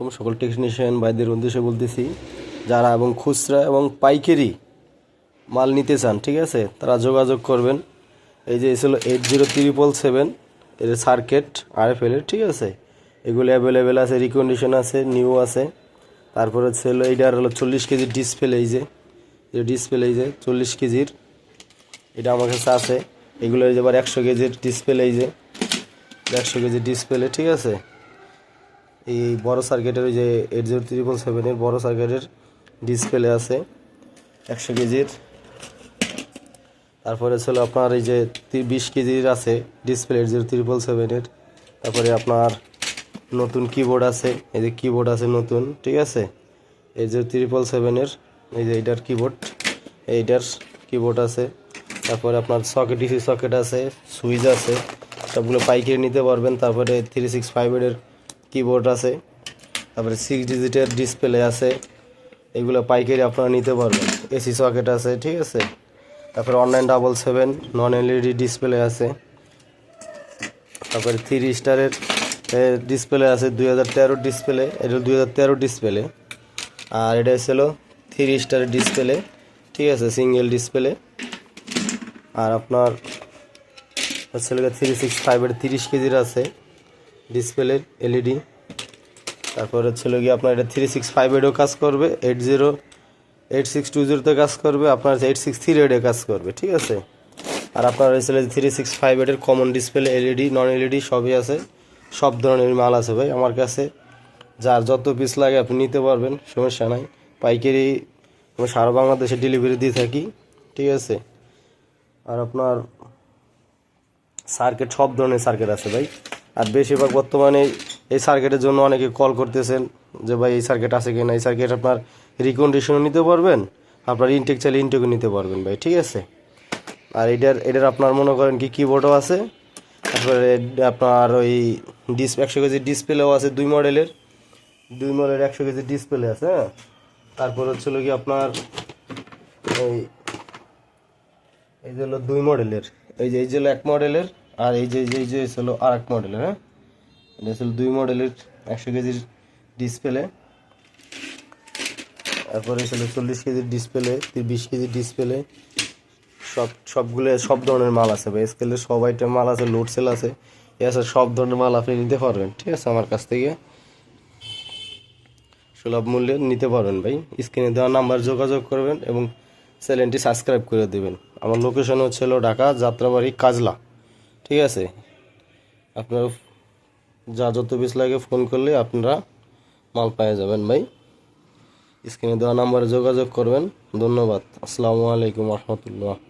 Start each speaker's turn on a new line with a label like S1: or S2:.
S1: আলাইকুম, সকল টেকনিশিয়ান ভাইদের উদ্দেশ্যে বলতেছি, যারা এবং খুচরা এবং পাইকারি মাল নিতে চান, ঠিক আছে, তারা যোগাযোগ করবেন। এই যে ছিল এইট জিরো ত্রিপল সেভেন এর সার্কেট আর এফ এলের ঠিক আছে, এগুলো অ্যাভেলেবেল আছে রিকন্ডিশন আছে নিউ আছে। তারপরে ছিল এইটার হলো চল্লিশ কেজির ডিসপ্লে এই যে যে ডিসপ্লে এই যে চল্লিশ কেজির, এটা আমার কাছে আছে। এগুলো এই যে আবার একশো কেজির ডিসপ্লে এই যে, একশো কেজির ডিসপ্লে ঠিক আছে। এই বড় সার্কিটের ওই যে এইট জিরো ত্রিপল সেভেনের বড় সার্কিটের ডিসপ্লে আছে, একশো কেজির। তারপরে ছিল আপনার এই যে বিশ কেজির আছে ডিসপ্লে এইট জিরো ত্রিপল সেভেনের তারপরে আপনার নতুন কিবোর্ড আছে, এই যে কিবোর্ড আছে নতুন, ঠিক আছে? এই যে ত্রিপল সেভেনের এই যে এইটার কিবোর্ড এইটার কিবোর্ড আছে। তারপরে আপনার সকেট ডিসি সকেট আছে সুইচ আছে, সবগুলো পাইকারি নিতে পারবেন। তারপরে থ্রি সিক্স ফাইভ ফাইভের কিবোর্ড আছে, তারপরে সিক্স ডিজিটের ডিসপ্লে আছে, এগুলো পাইকারি আপনারা নিতে পারবেন। এসি সকেট আছে, ঠিক আছে? তারপরে online double seven non LED display আছে। তারপরে থ্রি স্টারের ডিসপ্লে আছে, দুই হাজার তেরো ডিসপ্লে এটা দুই হাজার তেরো ডিসপ্লে আর এটা ছিল থ্রি স্টারের ডিসপ্লে ঠিক আছে? সিঙ্গেল ডিসপ্লে আর আপনার হচ্ছে থ্রি সিক্স ফাইভের তিরিশ কেজির আছে। ডিসপ্লে এলইডি তারপর হচ্ছে গিয়ে আপনার এটা থ্রি সিক্স ফাইভ এইটও কাজ করবে eight zero eight six two জিরোতে কাজ করবে, আপনার এইট সিক্স থ্রি এইটে কাজ করবে, ঠিক আছে? আর আপনার হয়েছিল থ্রি সিক্স ফাইভ এইটের common display LED non LED সবই আছে, সব ধরনের মাল আছে ভাই আমার কাছে। যার যত পিস লাগে আপনি নিতে পারবেন, সমস্যা নাই। পাইকারি আমি সারা বাংলাদেশে ডেলিভারি দিয়ে থাকি, ঠিক আছে? আর আপনার সার্কিট সব ধরনের সার্কিট আছে ভাই। আর বেশিরভাগ বর্তমানে এই সার্কিটের জন্য অনেকে কল করতেছেন যে, ভাই, এই সার্কিট আছে কি না এই সার্কিট আপনার রিকন্ডিশনও নিতে পারবেন, আপনার ইনটেক চাইলে ইনটেকও নিতে পারবেন, ভাই, ঠিক আছে? আর এটার এটার আপনার মনে করেন কি কিবোর্ডও আছে, তারপরে আপনার ওই ডিস একশো কেজি ডিসপ্লেও আছে দুই মডেলের দুই মডেলের একশো কেজি ডিসপ্লে আছে হ্যাঁ? তারপর হচ্ছিল কি আপনার ওই এই যে হলো দুই মডেলের এই যে এই যে হলো এক মডেলের আর এই যে এই যে হলো আর এক মডেলের হ্যাঁ? এটা হলো দুই মডেলের একশো কেজির ডিসপ্লে তারপরে ছিল চল্লিশ কেজির ডিসপ্লে বিশ কেজির ডিসপ্লে সব, সবগুলো, সব ধরনের মাল আছে ভাই। স্কেলে সব আইটেম মাল আছে লোড সেল আছে। এছাড়া সব ধরনের মাল আপনি নিতে পারবেন, ঠিক আছে? আমার কাছ থেকে। সুলভ মূল্যে নিতে পারবেন ভাই। স্ক্রিনে দেওয়া নাম্বার যোগাযোগ করবেন এবং চ্যানেলটি সাবস্ক্রাইব করে দেবেন। আমার লোকেশন হচ্ছে হলো ঢাকা, যাত্রাবাড়ি, কাজলা। ঠিক আছে? আপনার যা যত পিস লাগে ফোন করলে আপনারা মাল পায়ে যাবেন ভাই। স্ক্রিনে দেওয়া নাম্বারে যোগাযোগ করবেন। ধন্যবাদ। আসসালামু আলাইকুম রহমতুল্লাহ।